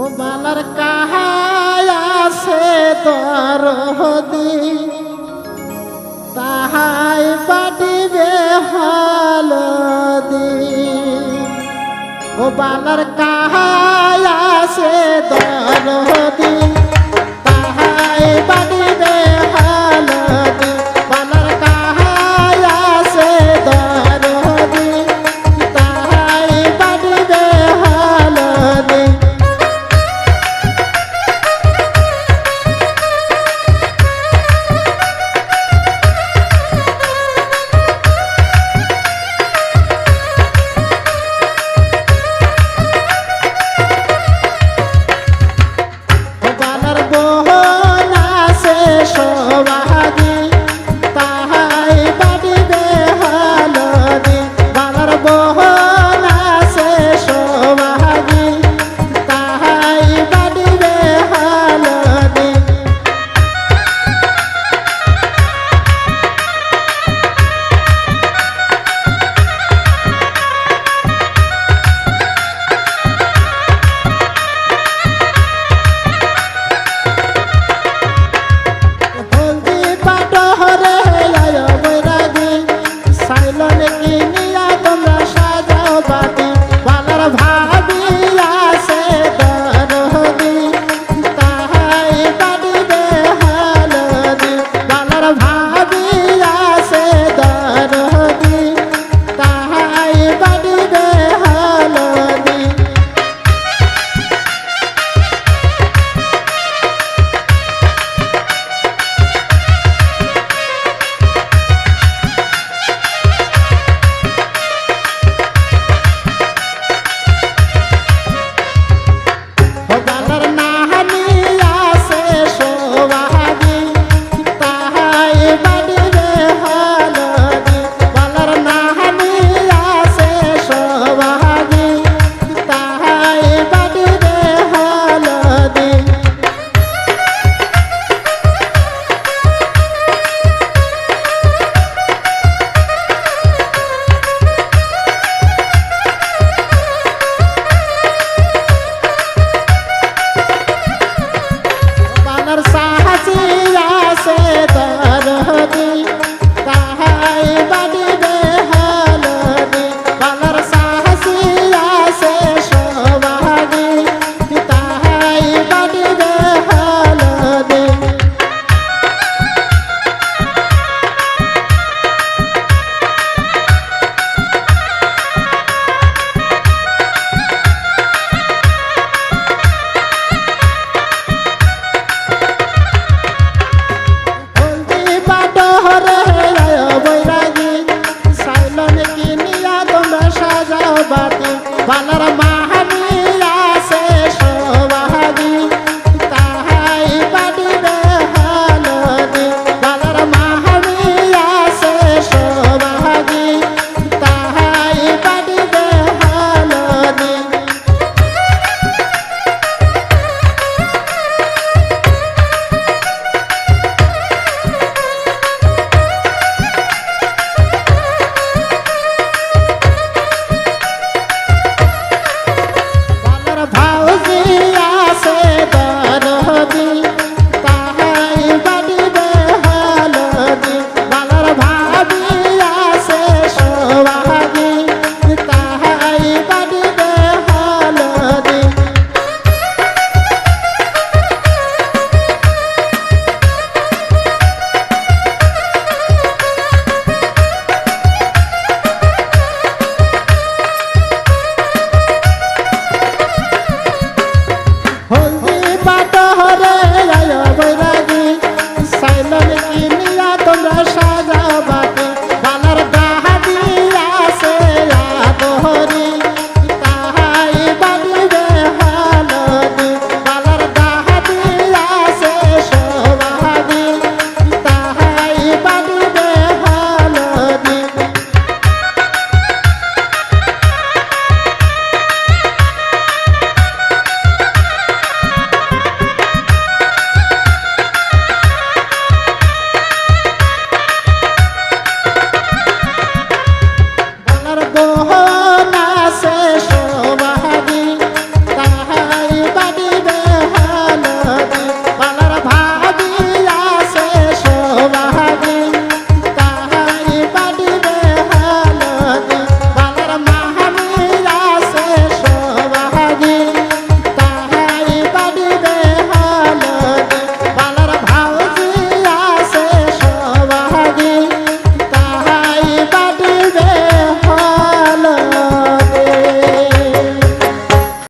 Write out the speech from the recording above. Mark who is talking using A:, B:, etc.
A: ও বালার কাহায়াসে তর হদি তাহাই পাটিবে হলদি। ও বালার কাহায়াসে তর হদি